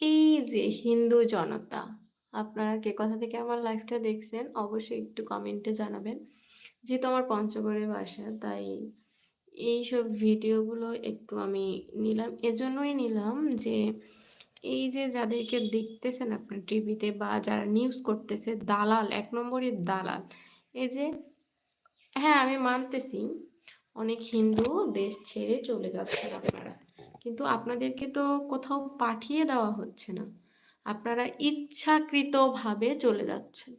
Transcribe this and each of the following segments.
এই যে হিন্দু জনতা, আপনারা কে কথা থেকে আমার লাইফটা দেখছেন অবশ্যই একটু কমেন্টে জানাবেন। যেহেতু আমার পঞ্চগড়ের বাসা তাই এই সব ভিডিওগুলো একটু আমি নিলাম। এজন্যই নিলাম যে এই যে যাদেরকে দেখতেছেন আপনার টিভিতে বা যারা নিউজ করতেছে দালাল, এক নম্বরের দালাল। এই যে হ্যাঁ, আমি মানতেছি অনেক হিন্দু দেশ ছেড়ে চলে যাচ্ছেন আপনারা। কিন্তু আপনাদেরকে তো কোথাও পাঠিয়ে দেওয়া হচ্ছে না। আপনারা ইচ্ছাকৃতভাবে চলে যাচ্ছেন।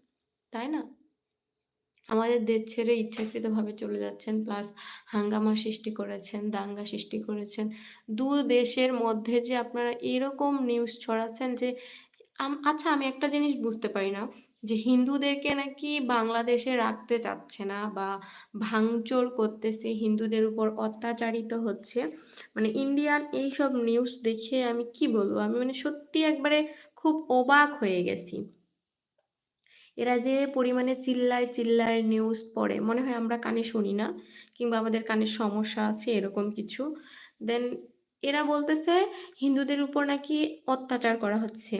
তাই না? আমাদের দেশ ছেড়ে ইচ্ছাকৃতভাবে চলে যাচ্ছেন প্লাস হাঙ্গামা সৃষ্টি করেছেন, দাঙ্গা সৃষ্টি করেছেন। দু দেশের মধ্যে যে আপনারা এরকম নিউজ ছড়াচ্ছেন যে আচ্ছা আমি একটা জিনিস বুঝতে পারি না যে হিন্দুদেরকে নাকি বাংলাদেশে রাখতে চাচ্ছে না বা ভাঙচুর করতেছে, হিন্দুদের উপর অত্যাচারিত হচ্ছে। মানে ইন্ডিয়ান এইসব নিউজ দেখে আমি কি বলব? আমি মানে সত্যি একবারে খুব অবাক হয়ে গেছি। এরা যে পরিমাণে চিল্লায়, চিল্লায় নিউজ পড়ে, মনে হয় আমরা কানে শুনি না কিংবা আমাদের কানে সমস্যা আছে এরকম কিছু। দেন এরা বলতেছে হিন্দুদের উপর নাকি অত্যাচার করা হচ্ছে।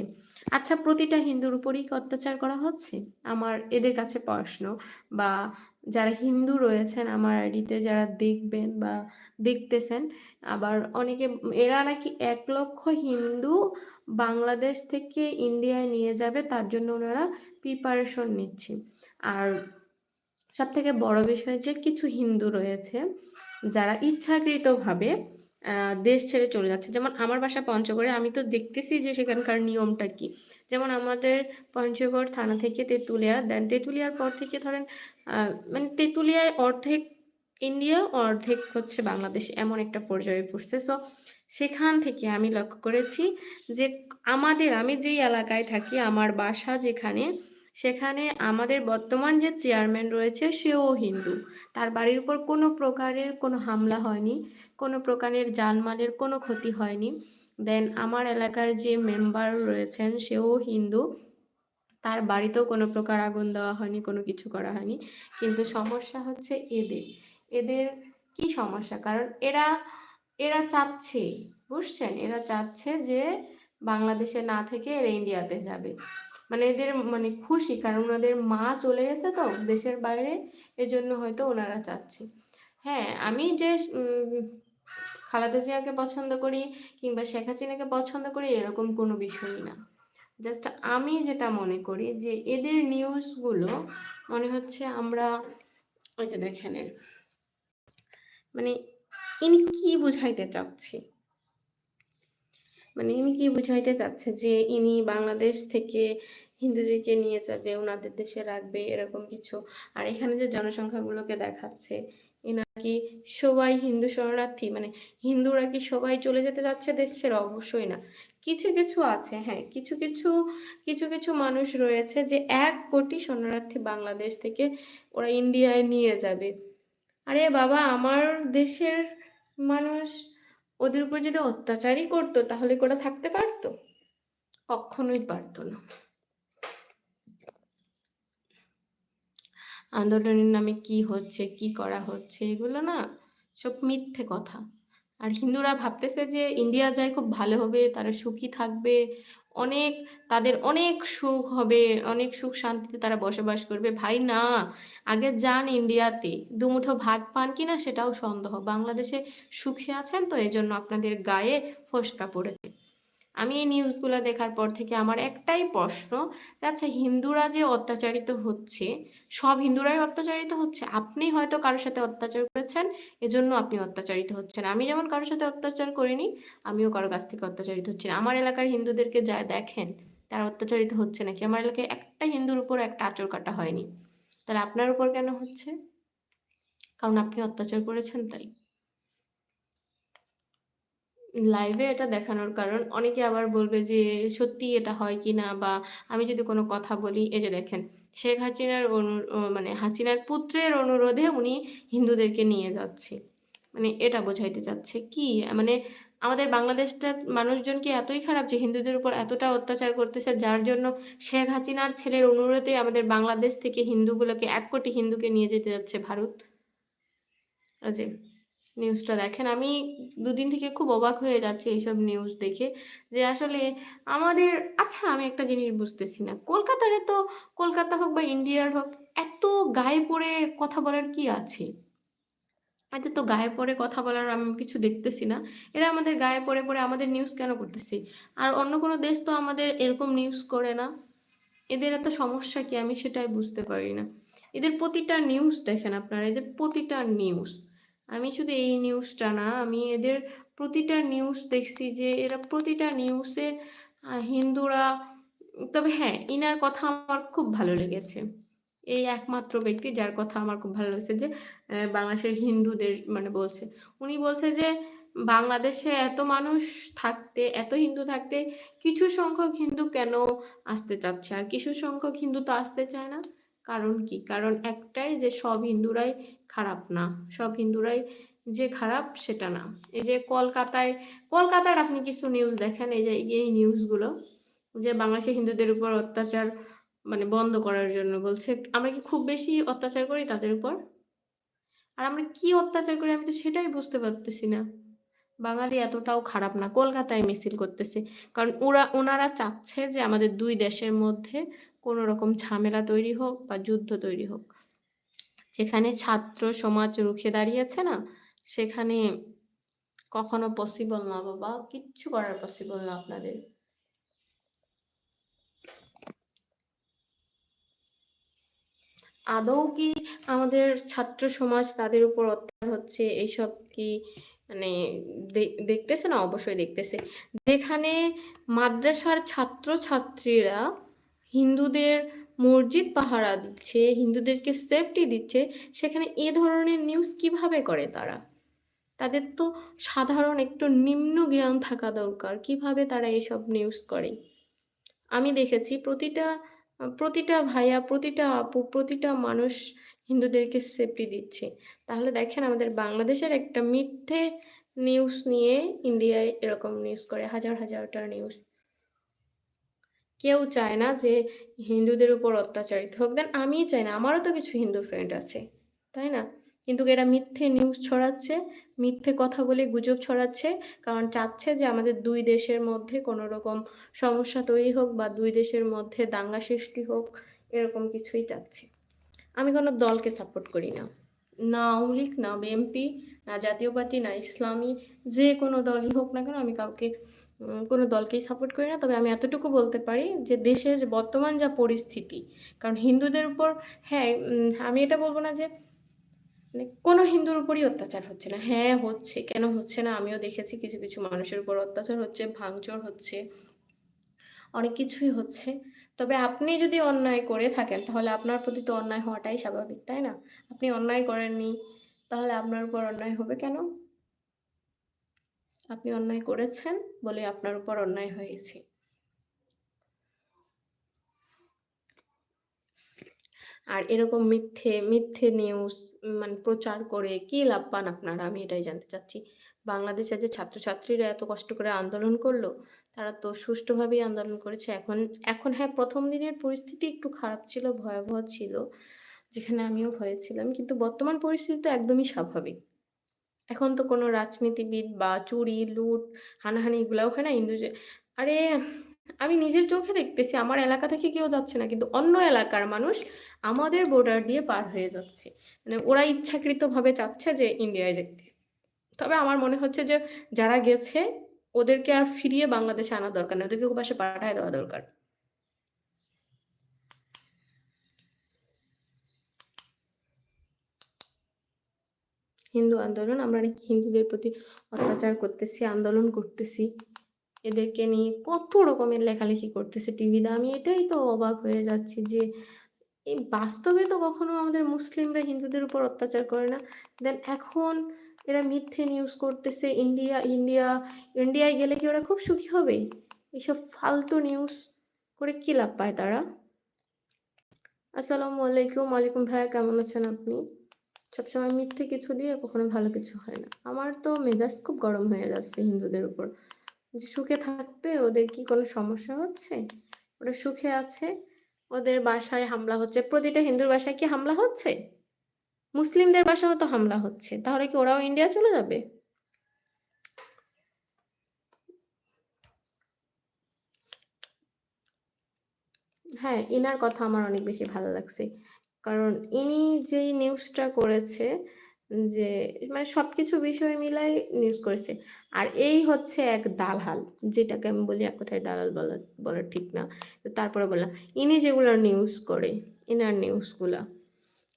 আচ্ছা প্রতিটা হিন্দুর উপরেই কি অত্যাচার করা হচ্ছে? আমার এদের কাছে প্রশ্ন বা যারা হিন্দু রয়েছেন, আমার আইডিতে যারা দেখবেন বা দেখতেছেন, আবার অনেকে, এরা নাকি এক লক্ষ হিন্দু বাংলাদেশ থেকে ইন্ডিয়ায় নিয়ে যাবে, তার জন্য ওনারা প্রিপারেশন নিচ্ছে আর সব থেকে বড় বিষয় যে কিছু হিন্দু রয়েছে, যারা ইচ্ছাকৃতভাবে দেশ ছেড়ে চলে যাচ্ছে। যেমন আমার বাসা পঞ্চগড়ে, আমি তো দেখতেছি যে সেখানকার নিয়মটা কি। যেমন আমাদের পঞ্চগড় থানা থেকে তেঁতুলিয়া, দেন তেঁতুলিয়ার পর থেকে ধরেন মানে তেঁতুলিয়ায় অর্ধেক ইন্ডিয়া, অর্ধেক হচ্ছে বাংলাদেশ এমন একটা পর্যায়ে পড়ছে। সো সেখান থেকে আমি লক্ষ্য করেছি যে আমাদের, আমি যেই এলাকায় থাকি, আমার বাসা যেখানে সেখানে আমাদের বর্তমান যে চেয়ারম্যান রয়েছে, সেও হিন্দু। তার বাড়ির উপর কোনো প্রকারের কোনো হামলা হয়নি, কোনো প্রকারের জানমালের কোনো ক্ষতি হয়নি। দেন আমার এলাকার যে মেম্বার রয়েছেন, সেও হিন্দু। তার বাড়িতেও কোনো প্রকার আগুন দেওয়া হয়নি, কোনো কিছু করা হয়নি। কিন্তু সমস্যা হচ্ছে এদের। এদের কি সমস্যা? কারণ এরা এরা চাচ্ছে, বুঝছেন? এরা চাচ্ছে যে বাংলাদেশে না থেকে এরা ইন্ডিয়াতে যাবে। মানে এদের মানে খুশি, কারণ ওনাদের মা চলে গেছে তো দেশের বাইরে, এজন্য হয়তো ওনারা চাচ্ছে। হ্যাঁ আমি যে খালাদা জিয়াকে পছন্দ করি কিংবা শেখ হাসিনাকে পছন্দ করি এরকম কোনো বিষয়ই না। জাস্ট আমি যেটা মনে করি যে এদের নিউজগুলো মনে হচ্ছে আমরা ওই যে দেখেন মানে ইনি কি বুঝাইতে চাচ্ছে? মানে ইনি কি বুঝাইতে চাচ্ছে যে ইনি বাংলাদেশ থেকে হিন্দুদেরকে নিয়ে যাবে ওনাদের দেশে রাখবে, এরকম কিছু? আর এখানে যে জনসংখ্যাগুলোকে দেখাচ্ছে কি সবাই হিন্দু শরণার্থী? মানে হিন্দুরা কি সবাই চলে যেতে যাচ্ছে দেশের? অবশ্যই না। কিছু কিছু আছে হ্যাঁ কিছু কিছু কিছু কিছু মানুষ রয়েছে যে এক কোটি শরণার্থী বাংলাদেশ থেকে ওরা ইন্ডিয়ায় নিয়ে যাবে। আরে বাবা, আমার দেশের মানুষ ওদের উপর যদি অত্যাচারই করতো, তাহলে ওরা থাকতে পারতো? কখনোই পারতো না। আন্দোলনের নামে কি হচ্ছে, কি করা হচ্ছে, এগুলো না সব মিথ্যে কথা। আর হিন্দুরা ভাবতেছে যে ইন্ডিয়া যায় খুব ভালো হবে, তারা সুখী থাকবে, অনেক তাদের অনেক সুখ হবে, অনেক সুখ শান্তিতে তারা বসবাস করবে। ভাই, না, আগে যান ইন্ডিয়াতে, দুমুঠো ভাত পান কিনা সেটাও সন্দেহ। বাংলাদেশে সুখে আছেন তো এই জন্য আপনাদের গায়ে ফসকা পড়েছে। আমি এই নিউজগুলো দেখার পর থেকে আমার একটাই প্রশ্ন আচ্ছা হিন্দুরা যে অত্যাচারিত হচ্ছে, সব হিন্দুরাই অত্যাচারিত হচ্ছে? আপনি হয়তো কারোর সাথে অত্যাচার করেছেন, এজন্য আপনি অত্যাচারিত হচ্ছেন। আমি যেমন কারোর সাথে অত্যাচার করিনি, আমিও কারও কাছ থেকে অত্যাচারিত হচ্ছি আমার এলাকার হিন্দুদেরকে যা দেখেন, তারা অত্যাচারিত হচ্ছে নাকি? আমার এলাকায় একটা হিন্দুর উপর একটা আচর কাটা হয়নি। তাহলে আপনার উপর কেন হচ্ছে? কারণ আপনি অত্যাচার করেছেন তাই। লাইভে এটা দেখানোর কারণ। অনেকে আবার বলবে যে, সত্যি এটা হয় কি না? বা, আমি যদি কোনো কথা বলি, এই যে দেখেন, শেখ হাসিনার অনু মানে হাসিনার পুত্রের অনুরোধে উনি হিন্দুদেরকে নিয়ে যাচ্ছে। মানে এটা বোঝাইতে চাচ্ছে কি? মানে আমাদের বাংলাদেশটা মানুষজন কি এতই খারাপ যে হিন্দুদের উপর এতটা অত্যাচার করতেছে? যার জন্য শেখ হাসিনার ছেলের অনুরোধে আমাদের বাংলাদেশ থেকে হিন্দুগুলোকে, এক কোটি হিন্দুকে নিয়ে যেতে যাচ্ছে ভারত? যে নিউজটা দেখেন। আমি দুদিন থেকে খুব অবাক হয়ে যাচ্ছি এইসব নিউজ দেখে যে আসলে আমাদের আচ্ছা আমি একটা জিনিস বুঝতেছি না, কলকাতার তো কলকাতা হোক বা ইন্ডিয়ার হোক, এত গায়ে পড়ে কথা বলার কি আছে? এদের তো গায়ে পড়ে কথা বলার আমি কিছু দেখতেছি না। এরা আমাদের গায়ে পড়ে পড়ে আমাদের নিউজ কেন করতেছি? আর অন্য কোনো দেশ তো আমাদের এরকম নিউজ করে না। এদের এত সমস্যা কি? আমি সেটাই বুঝতে পারি না। এদের প্রতিটা নিউজ দেখেন আপনারা, এদের প্রতিটা নিউজ আমি শুধু এই নিউজটা না, আমি এদের প্রতিটা নিউজ দেখছি যে এরা প্রতিটা নিউজে হিন্দুরা, তবে হ্যাঁ ইনার কথা আমার খুব ভালো লেগেছে। এই একমাত্র ব্যক্তি যার কথা আমার খুব ভালো লেগেছে যে বাংলাদেশের হিন্দুদের মানে বলছে। উনি বলছে যে, বাংলাদেশে এত মানুষ থাকতে, এত হিন্দু থাকতে কিছু সংখ্যক হিন্দু কেন আসতে চাচ্ছে? আর কিছু সংখ্যক হিন্দু তো আসতে চায় না। কারণ কি? কারণ একটাই যে সব হিন্দুরাই খারাপ না। সব হিন্দুরাই যে খারাপ সেটা না। এই যে কলকাতায়, কলকাতার আপনি কিছু নিউজ দেখেন, এই যে, এই নিউজগুলো যে বাংলাদেশে হিন্দুদের উপর অত্যাচার মানে বন্ধ করার জন্য বলছে, আমরা কি খুব বেশি অত্যাচার করি তাদের উপর? আর আমরা কি অত্যাচার করি আমি তো সেটাই বুঝতে পারতেছি না। বাঙালি এতটাও খারাপ না, কলকাতায় মিছিল করতেছে। কারণ ওরা, ওনারা চাচ্ছে যে আমাদের দুই দেশের মধ্যে কোনো রকম ঝামেলা তৈরি হোক বা যুদ্ধ তৈরি হোক। যেখানে ছাত্র সমাজ রুখে দাঁড়িয়েছে না, সেখানে কখনো পসিবল না বাবা, কিচ্ছু করার পসিবল না আপনাদের। আদৌ কি আমাদের ছাত্র সমাজ তাদের উপর অত্যাচার হচ্ছে? এইসব কি মানে দেখতেছে না? অবশ্যই দেখতেছে। যেখানে মাদ্রাসার ছাত্র ছাত্রীরা হিন্দুদের মসজিদ, পাহারা দিচ্ছে, হিন্দুদেরকে সেফটি দিচ্ছে, সেখানে এ ধরনের নিউজ কীভাবে করে তারা? তাদের তো সাধারণ একটু নিম্ন জ্ঞান থাকা দরকার, কীভাবে তারা এসব নিউজ করে? আমি দেখেছি প্রতিটা প্রতিটা ভাইয়া, প্রতিটা আপু, প্রতিটা মানুষ হিন্দুদেরকে সেফটি দিচ্ছে। তাহলে দেখেন আমাদের বাংলাদেশের একটা মিথ্যে নিউজ নিয়ে ইন্ডিয়ায় এরকম নিউজ করে, হাজার, হাজারটা নিউজ কেউ চায় না যে হিন্দুদের উপর অত্যাচারিত হোক। দেন আমিই চাই না, আমারও তো কিছু হিন্দু ফ্রেন্ড আছে, তাই না? কিন্তু এরা মিথ্যে নিউজ ছড়াচ্ছে, মিথ্যে কথা বলে গুজব ছড়াচ্ছে, কারণ চাচ্ছে যে আমাদের দুই দেশের মধ্যে কোনো রকম সমস্যা তৈরি হোক বা দুই দেশের মধ্যে দাঙ্গা সৃষ্টি হোক, এরকম কিছুই চাচ্ছে। আমি কোনো দলকে সাপোর্ট করি না। না আওয়ামী লীগ, না বিএমপি না জাতীয় পার্টি, না ইসলামী, যে কোনো দলই হোক না কেন আমি কাউকে কোনো দলকেই সাপোর্ট করি না। তবে আমি এতটুকু বলতে পারি যে, দেশের বর্তমান যা পরিস্থিতি, কারণ হিন্দুদের উপর হ্যাঁ আমি এটা বলব না যে মানে কোনো হিন্দুর উপরই অত্যাচার হচ্ছে না। হ্যাঁ হচ্ছে, কেন হচ্ছে না? আমিও দেখেছি কিছু কিছু মানুষের উপর অত্যাচার হচ্ছে, ভাঙচুর হচ্ছে, অনেক কিছুই হচ্ছে। তবে আপনি যদি অন্যায় করে থাকেন, তাহলে আপনার প্রতি তো অন্যায় হওয়াটাই স্বাভাবিক, তাই না? আপনি অন্যায় করেননি, তাহলে আপনার উপর অন্যায় হবে কেন? আপনি অন্যায় করেছেন বলে আপনার উপর অন্যায় হয়েছে। আর এরকম মিথ্যে মিথ্যে নিউজ মানে প্রচার করে কি লাভ পান আপনারা? আমি এটাই জানতে চাচ্ছি। বাংলাদেশে যে ছাত্রছাত্রীরা এত কষ্ট করে আন্দোলন করল, তারা তো সুষ্ঠুভাবেই আন্দোলন করেছে। এখন এখন হ্যাঁ প্রথম দিনের পরিস্থিতি একটু খারাপ ছিল, ভয়াবহ ছিল, যেখানে আমিও ভয়ে ছিলাম। কিন্তু বর্তমান পরিস্থিতি তো একদমই স্বাভাবিক। এখন তো কোনো রাজনীতিবিদ বা চুরি, লুট, হানাহানি এগুলাও হয় না হিন্দু আরে আমি নিজের চোখে দেখতেছি, আমার এলাকা থেকে কেউ যাচ্ছে না, কিন্তু অন্য এলাকার মানুষ আমাদের বর্ডার দিয়ে পার হয়ে যাচ্ছে। মানে ওরা ইচ্ছাকৃতভাবে চাচ্ছে যে ইন্ডিয়ায় যেতে। তবে আমার মনে হচ্ছে যে যারা গেছে, ওদেরকে আর ফিরিয়ে বাংলাদেশে আনা দরকার নেই, ওদেরকে ওপাশে পাঠায় দেওয়া দরকার। হিন্দু আন্দোলন, আমরা নাকি হিন্দুদের প্রতি অত্যাচার করতেছি, আন্দোলন করতেছি। এদেরকে নিয়ে কত রকমের লেখালেখি করতেছে টিভিতে আমি এটাই তো অবাক হয়ে যাচ্ছি যে এই বাস্তবে তো কখনো আমাদের মুসলিমরা হিন্দুদের উপর অত্যাচার করে না। দেন এখন এরা মিথ্যে নিউজ করতেছে ইন্ডিয়া ইন্ডিয়া ইন্ডিয়ায় গেলে কি ওরা খুব সুখী হবে? এইসব ফালতু নিউজ করে কি লাভ পায় তারা? আসসালামু আলাইকুম, ওয়ালাইকুম ভাইয়া, কেমন আছেন আপনি? সবসময় মিথ্যে কিছু দিয়ে কখনো ভালো কিছু হয় না। আমার তো মেজাজ খুব গরম হয়ে যাচ্ছে হিন্দুদের উপর। যে সুখে থাকতে ওদের কি কোনো সমস্যা হচ্ছে? ওরা সুখে আছে? ওদের বাসায় হামলা হচ্ছে? প্রতিটা হিন্দুর বাসায় কি হামলা হচ্ছে? মুসলিমদের বাসাও তো হামলা হচ্ছে। তাহলে কি ওরাও ইন্ডিয়া চলে যাবে? হ্যাঁ ইনার কথা আমার অনেক বেশি ভালো লাগছে। কারণ ইনি যেই নিউজটা করেছে, যে মানে সবকিছু বিষয় মিলাই নিউজ করেছে। আর এই হচ্ছে এক দালাল, যেটাকে আমি বলি এক কথায় দালাল বলা বলা ঠিক না। তারপরে বললাম, ইনি যেগুলো নিউজ করে, ইনার নিউজগুলা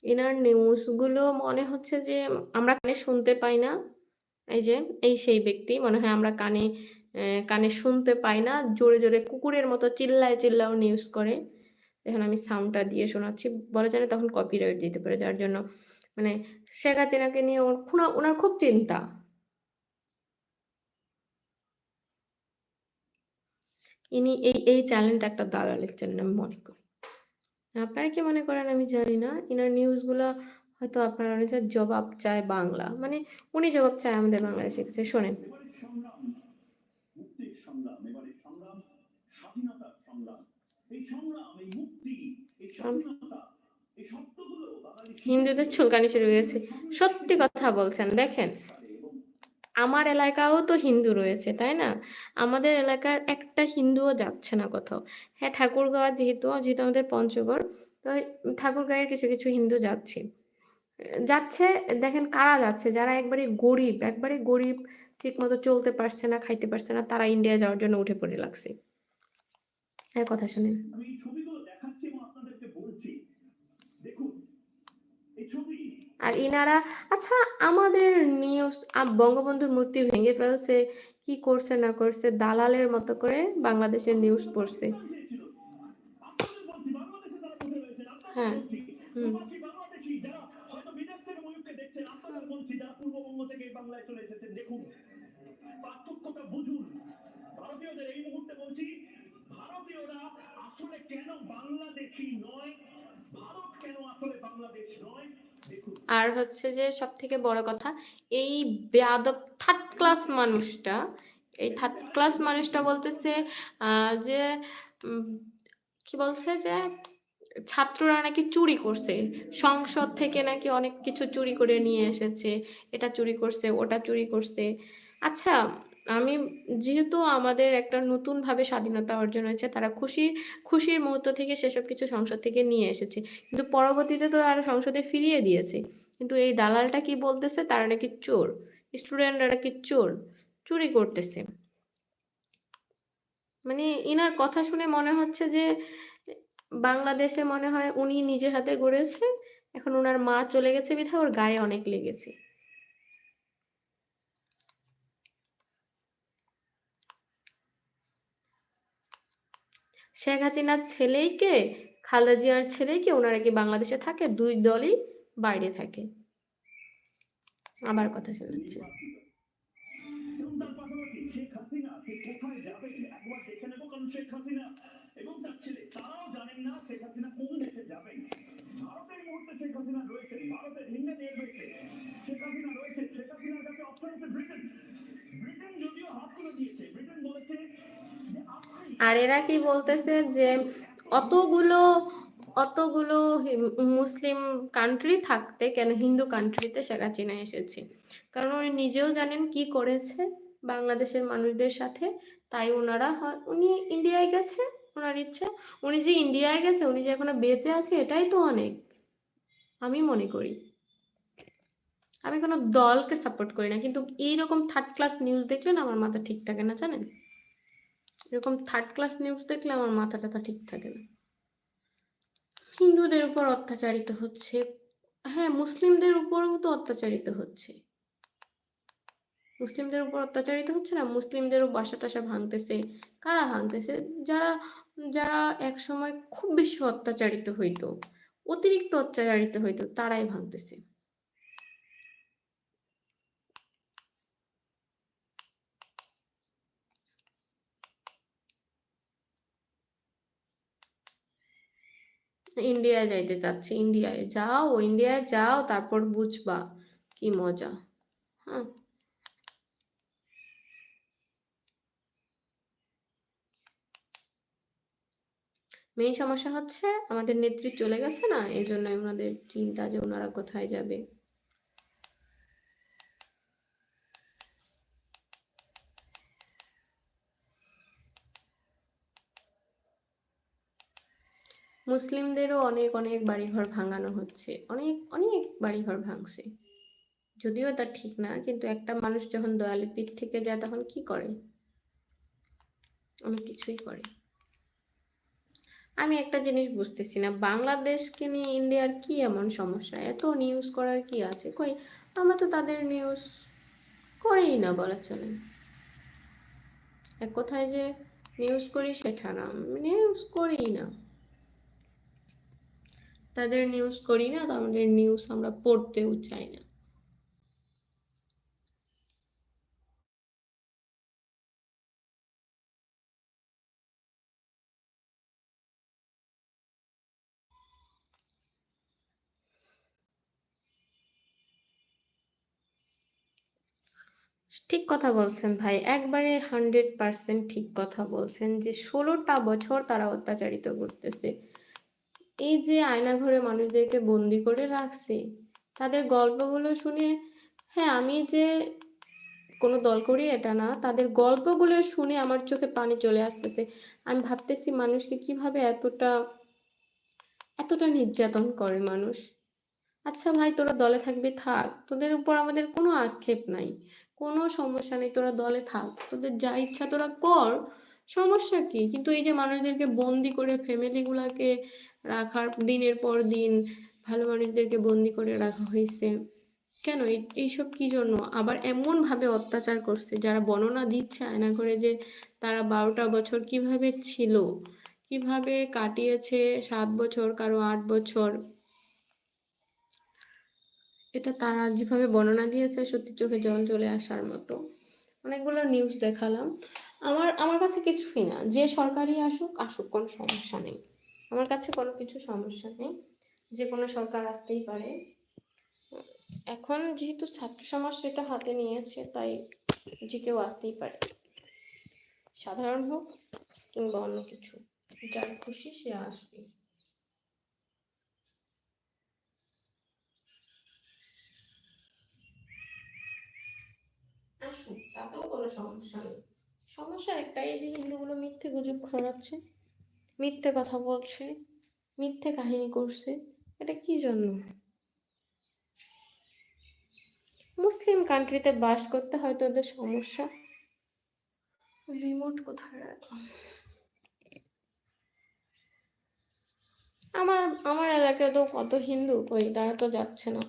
ইনার নিউজগুলো মনে হচ্ছে যে আমরা কানে শুনতে পাই না। এই যে, এই সেই ব্যক্তি, মনে হয় আমরা কানে কানে শুনতে পাই না, জোরে জোরে কুকুরের মতো চিল্লায় চিল্লাও নিউজ করে। এখন আমি সাউন্ডটা দিয়ে শোনাচ্ছি। বলা যায় না তখন কপিরাইট দিতে পারে, যার জন্য মানে শেখ হাসিনাকে নিয়ে ওনার খুব চিন্তা। ইনি এই এই চ্যানেলটা একটা দালালের চ্যানেল আমি মনে করি। আপনারা কি মনে করেন? আমি জানি না। ইনার নিউজগুলো হয়তো আপনারা অনেকে জবাব চায় বাংলা। মানে উনি জবাব চায় আমাদের বাংলাদেশে কাছে শোনেন। সংগ্রাম সংগ্রাম। হিন্দুদের চুলকানি শুরু হয়েছে। সত্যি কথা বলছেন দেখেন। আমার এলাকাও তো হিন্দু রয়েছে তাই না? আমাদের এলাকার একটা হিন্দুও যাচ্ছে না কোথাও। হ্যাঁ ঠাকুরগাঁও যেহেতু যেহেতু আমাদের পঞ্চগড় তো ঠাকুরগাঁয়ের কিছু কিছু হিন্দু যাচ্ছে। যাচ্ছে দেখেন কারা যাচ্ছে? যারা একবারে গরিব একবারে গরিব ঠিক মতো চলতে পারছে না খাইতে পারছে না তারা ইন্ডিয়া যাওয়ার জন্য উঠে পড়ে লাগছে। হ্যাঁ কথা শুনেন। আমি ছবিগুলো দেখাচ্ছি এবং আপনাদেরকে বলছি দেখুন এই ছবি আর ইনারা আচ্ছা আমাদের নিউজ বঙ্গবন্ধুর মূর্তি ভেঙে ফেলছে কি করছে না করছে দালালের মতো করে বাংলাদেশের নিউজ পড়ছে চেয়েছিল আপনাদের বলছি বাংলাদেশে যারা বসে রয়েছেন আপনাদের হ্যাঁ বলছি হুম প্রবাসী বাংলাদেশি যারা হয়তো বিদেশ থেকে ময়ূরকে দেখছেন আপনাদের বলছি যারা পূর্ববঙ্গ থেকে এই বাংলায় চলে এসেছেন দেখুন পার্থক্যটা বুঝুন ভারতীয়দের এই মুহূর্তে বলছি ভারতীয়রা আসলে কেন বাংলাদেশি নয় ভারত কেন আসলে বাংলাদেশ নয় দেখুন আর হচ্ছে যে সব থেকে বড় কথা, এই বেয়াদব থার্ড ক্লাস মানুষটা, এই থার্ড ক্লাস মানুষটা বলতেছে যে কি বলছে যে, ছাত্ররা নাকি চুরি করছে, সংসদ থেকে নাকি অনেক কিছু চুরি করে নিয়ে এসেছে, এটা চুরি করছে, ওটা চুরি করছে। আচ্ছা আমি যেহেতু আমাদের একটা নতুন ভাবে স্বাধীনতা অর্জন হয়েছে, তারা খুশি, খুশির মুহূর্ত থেকে সেসব কিছু সংসদ থেকে নিয়ে এসেছে, কিন্তু পরবর্তীতে তো আর সংসদে ফিরিয়ে দিয়েছে। কিন্তু এই দালালটা কি বলতেছে? তারা নাকি চোর। স্টুডেন্টরা নাকি চোর। চুরি করতেছে। মানে ইনার কথা শুনে মনে হচ্ছে যে, বাংলাদেশে মনে হয় উনি নিজের হাতে গড়েছে। এখন ওনার মা চলে গেছে বিধায় ওর গায়ে অনেক লেগেছে। শেখ হাসিনার ছেলেই কে? খালেদা জিয়ার ছেলেই কে? ওনারা কি বাংলাদেশে থাকে? দুই দলই বাইরে থাকে। আবার কথা শোনাচ্ছে। আর এরা কি বলতেছে যে অতগুলো অতগুলো মুসলিম কান্ট্রি থাকতে কেন হিন্দু কান্ট্রিতে শেখ হাসিনা এসেছে? কারণ উনি নিজেও জানেন কি করেছে বাংলাদেশের মানুষদের সাথে, তাই ওনারা উনি ইন্ডিয়ায় গেছে ওনার ইচ্ছা। উনি যে ইন্ডিয়ায় গেছে, উনি যে এখনও বেঁচে আছে, এটাই তো অনেক। আমি মনে করি। আমি কোনো দলকে সাপোর্ট করি না, কিন্তু এইরকম থার্ড ক্লাস নিউজ দেখলে না আমার মাথা ঠিক থাকে না, জানেন? এরকম থার্ড ক্লাস নিউজ দেখলে আমার মাথাটা ঠিক থাকে না। হিন্দুদের উপর অত্যাচারিত হচ্ছে। হ্যাঁ মুসলিমদের উপরেও তো অত্যাচারিত হচ্ছে। মুসলিমদের উপর অত্যাচারিত হচ্ছে না? মুসলিমদেরও বাসা টাসা ভাঙতেছে। কারা ভাঙতেছে? যারা যারা এক সময় খুব বেশি অত্যাচারিত হইতো, অতিরিক্ত অত্যাচারিত হইতো, তারাই ভাঙতেছে। ইন্ডিয়ায় যাইতে চাচ্ছে ইন্ডিয়ায় যাও ইন্ডিয়ায় যাও, তারপর বুঝবা কি মজা। হ্যাঁ মেইন সমস্যা হচ্ছে আমাদের নেত্রী চলে গেছে না এই জন্যই ওনাদের চিন্তা যে ওনারা কোথায় যাবে। মুসলিমদেরও অনেক অনেক বাড়িঘর ভাঙানো হচ্ছে। অনেক অনেক বাড়িঘর ভাঙছে। যদিও তা ঠিক না, কিন্তু একটা মানুষ যখন দয়ালের পিঠ থেকে যায়, তখন কি করে? অনেক কিছুই করে। আমি একটা জিনিস বুঝতেছি না, বাংলাদেশকে নিয়ে ইন্ডিয়ার কি এমন সমস্যা? এত নিউজ করার কি আছে? কই, আমরা তো তাদের নিউজ করেই না বলা চলে। এক কথায় যে নিউজ করি সেটা না নিউজ করিই না। তাদের নিউজ করি না তো আমাদের নিউজ আমরা পড়তেও চাই না। ঠিক কথা বলছেন ভাই, একবারে হান্ড্রেড পার্সেন্ট ঠিক কথা বলছেন যে ষোলোটা বছর তারা অত্যাচারিত করতেছে। এই যে আয়নাঘরে মানুষদেরকে বন্দি করে রাখছি, তাদের গল্পগুলো শুনে হ্যাঁ আমি যে কোনো দল করি এটা না, তাদের গল্পগুলো শুনে আমার চোখে পানি চলে আসতেছে। আমি ভাবতেছি মানুষকে কীভাবে এতটা এতটা নির্যাতন করে মানুষ? আচ্ছা ভাই, তোরা দলে থাকবি, থাক। তোদের উপর আমাদের কোনো আক্ষেপ নাই। কোনো সমস্যা নেই, তোরা দলে থাক। তোদের যা ইচ্ছা তোরা কর। সমস্যা কি? কিন্তু এই যে মানুষদেরকে বন্দি করে ফ্যামিলিগুলাকে রাখার দিনের পর দিন ভালো মানুষদেরকে বন্দি করে রাখা হয়েছে। কেন? এই- এইসব কি জন্য? আবার এমন ভাবে অত্যাচার করছে, যারা বর্ণনা দিচ্ছে আয়না করে যে তারা বারোটা বছর কীভাবে ছিল, কীভাবে কাটিয়েছে সাত বছর, কারও আট বছর। এটা তারা যেভাবে বর্ণনা দিয়েছে, সত্যি চোখে জল চলে আসার মতো। অনেকগুলো নিউজ দেখালাম। আমার আমার কাছে কিছুই না। যে সরকারি আসুক আসুক, কোনো সমস্যা নেই। আমার কাছে কোনো কিছু সমস্যা নেই, যে কোনো সরকার আসতেই পারে। এখন যেহেতু ছাত্র সমাজ সেটা হাতে নিয়েছে, তাই যে কেউ আসতেই পারে। সাধারণ হোক কিংবা অন্য কিছু, যার খুশি সে আসবে। তাতেও কোনো সমস্যা নেই। সমস্যা একটাই যে হিন্দুগুলো মিথ্যে গুজব ছড়াচ্ছে। মিথ্যে কথা বলছে, মিথ্যে কাহিনী করছে, এটা কি জন্য? মুসলিম কান্ট্রিতে বাস করতে হয়তো ওদের সমস্যা। রিমোট কোথায় রাখলাম আমার আমার এলাকায় তো কত হিন্দু কই তারা তো যাচ্ছে না।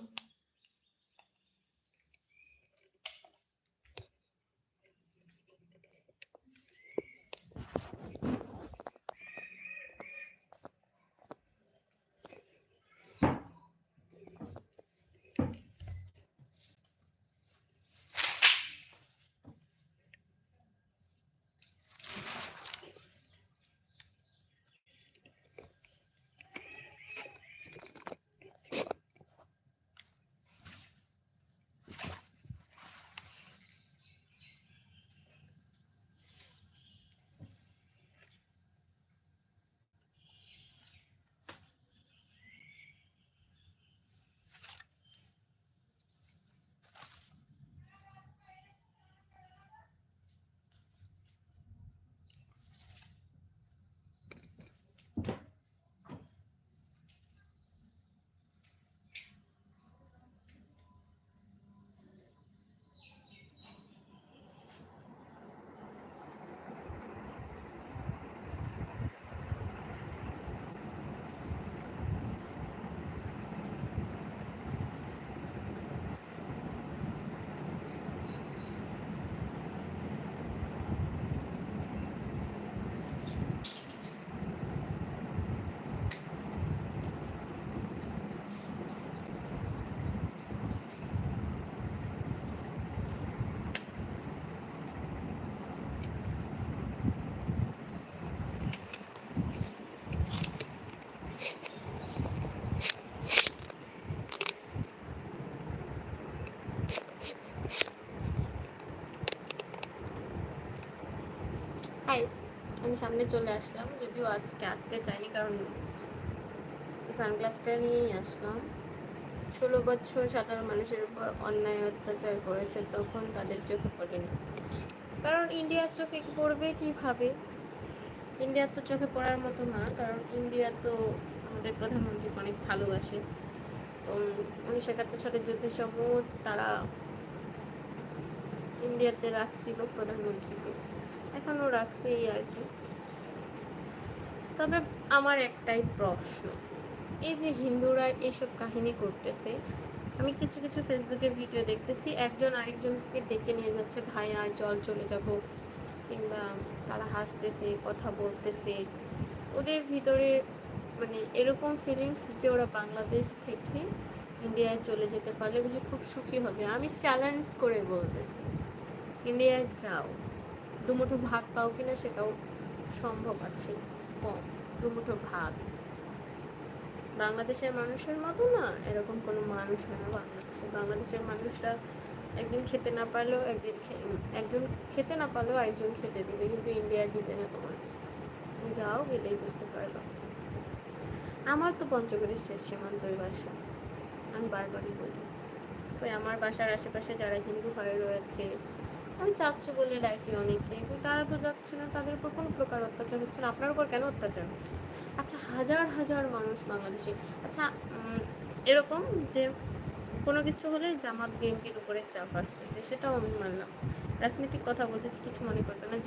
সামনে চলে আসলাম, যদিও আজকে আসতে চাইনি কারণ সানগ্লাসটা নিয়েই আসলাম। ষোলো বছর সাধারণ মানুষের উপর অন্যায় অত্যাচার করেছে, তখন তাদের চোখে পড়েনি। কারণ ইন্ডিয়ার চোখে পড়বে কীভাবে? ইন্ডিয়ার তো চোখে পড়ার মতো না, কারণ ইন্ডিয়া তো আমাদের প্রধানমন্ত্রীকে অনেক ভালোবাসে। উনিশশো একাত্তর সালের যুদ্ধের সময় তারা ইন্ডিয়াতে রাখছিল প্রধানমন্ত্রীকে। এখনও রাখছে এই আর কি। তবে আমার একটাই প্রশ্ন, এই যে হিন্দুরা এইসব কাহিনী করতেছে, আমি কিছু কিছু ফেসবুকে ভিডিও দেখতেছি, একজন আরেকজনকে ডেকে নিয়ে যাচ্ছে ভাই আর জল চলে যাব। কিংবা তারা হাসতেছে, কথা বলতেছে। ওদের ভিতরে মানে এরকম ফিলিংস যে ওরা বাংলাদেশ থেকে ইন্ডিয়ায় চলে যেতে পারলে বুঝি খুব সুখী হবে। আমি চ্যালেঞ্জ করে বলতেছি, ইন্ডিয়ায় যাও, দুমুঠো ভাত পাও কিনা সেটাও সম্ভব আছে। কম দুমুঠো ভাত। বাংলাদেশের মানুষের মতো না এরকম কোনো মানুষ হয় না বাংলাদেশে বাংলাদেশের মানুষরা একদিন খেতে না পারলেও একদিন একজন খেতে না পারলেও আরেকজন খেতে দিবে, কিন্তু ইন্ডিয়া দিবে না তোমার তুমি যাও গেলেই বুঝতে পারল আমার তো পঞ্চগড়ের শেষ সীমান্তই বাসা। আমি বারবারই বলি। ওই আমার বাসার আশেপাশে যারা হিন্দু হয়ে রয়েছে আমি চাচ্ছি বলে ডাকি অনেকে কিন্তু তারা তো যাচ্ছে না, তাদের উপর কোনো প্রকার অত্যাচার হচ্ছে না, আপনার উপর কেন অত্যাচার হচ্ছে? আচ্ছা হাজার হাজার মানুষ বাংলাদেশে আচ্ছা এরকম যে কোনো কিছু হলে জামাত বিএনপির উপরে চাপ আসতেছে, সেটাও আমি মানলাম। রাজনৈতিক কথা বলতেছি, কিছু মনে করবে না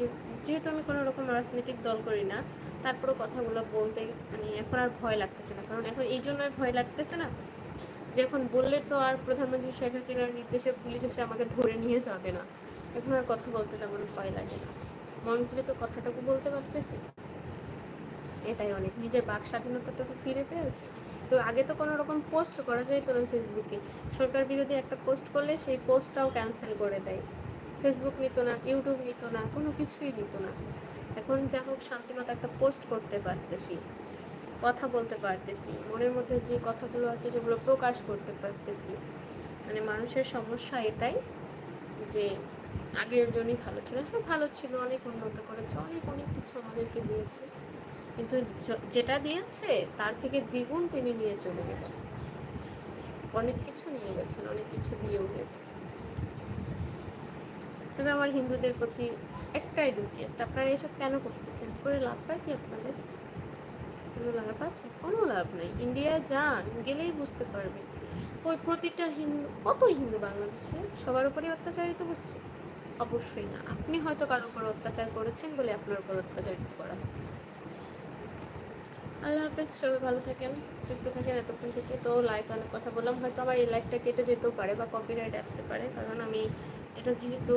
যেহেতু আমি কোনো রকম রাজনৈতিক দল করি না, তারপরেও কথাগুলো বলতে মানে এখন আর ভয় লাগতেছে না, কারণ এখন এই জন্যই ভয় লাগতেছে না। যে এখন বললে তো আর প্রধানমন্ত্রী শেখ হাসিনার নির্দেশে পুলিশ এসে আমাকে ধরে নিয়ে যাবে না। এখন আর কথা বলতে তেমন ভয় লাগে না। মন খুলে তো কথাটুকু বলতে পারতেছি। এটাই অনেক। নিজের বাক স্বাধীনতাটা তো ফিরে পেয়েছি। তো আগে তো কোনো রকম পোস্ট করা যেত না ফেসবুকে সরকার বিরোধী একটা পোস্ট করলে সেই পোস্টটাও ক্যান্সেল করে দেয়। ফেসবুক নিত না ইউটিউব নিত না, কোনো কিছুই নিত না। এখন যা হোক শান্তিমতো একটা পোস্ট করতে পারতেছি। কথা বলতে পারতেছি। মনের মধ্যে যে কথাগুলো আছে সেগুলো প্রকাশ করতে পারতেছি। মানে মানুষের সমস্যা এটাই যে আগের জন্যই ভালো ছিল। হ্যাঁ ভালো ছিল, অনেক উন্নত করেছে, অনেক অনেক কিছু আমাদেরকে দিয়েছে। কিন্তু যেটা দিয়েছে, তার থেকে দ্বিগুণ তিনি নিয়ে চলে গেলেন। অনেক কিছু নিয়ে গেছেন, অনেক কিছু দিয়েও গেছে তবে আমার হিন্দুদের প্রতি একটাই রিকোয়েস্ট আপনারা এসব কেন করতেছেন? করে লাভটা কি আপনাদের? কোনো লাভ আছে? কোনো লাভ নাই। ইন্ডিয়া যান, গেলেই বুঝতে পারবেন। ওই প্রতিটা হিন্দু, কত হিন্দু বাংলাদেশে সবার উপরই অত্যাচারিত হচ্ছে? অবশ্যই না। আপনি হয়তো কারও উপর অত্যাচার করেছেন বলে আপনার উপর অত্যাচারিত করা হচ্ছে। আল্লাহ হাফেজ, সবাই ভালো থাকেন, সুস্থ থাকেন এতক্ষণ থেকে। তো লাইভ অনেক কথা বললাম, হয়তো আমার এই লাইফটা কেটে যেতেও পারে বা কপিরাইট আসতে পারে। কারণ আমি এটা যেহেতু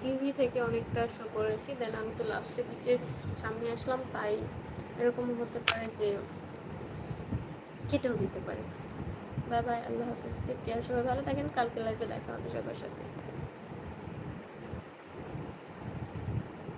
টিভি থেকে অনেকটা শো করেছি দেন আমি তো লাস্টের দিকে সামনে আসলাম, তাই এরকম হতে পারে যে কেটেও দিতে পারে। বাই আল্লাহ হাফিজ টেক কেয়ার সবাই ভালো থাকেন, কালকে লাইভে দেখা হবে সবার সাথে।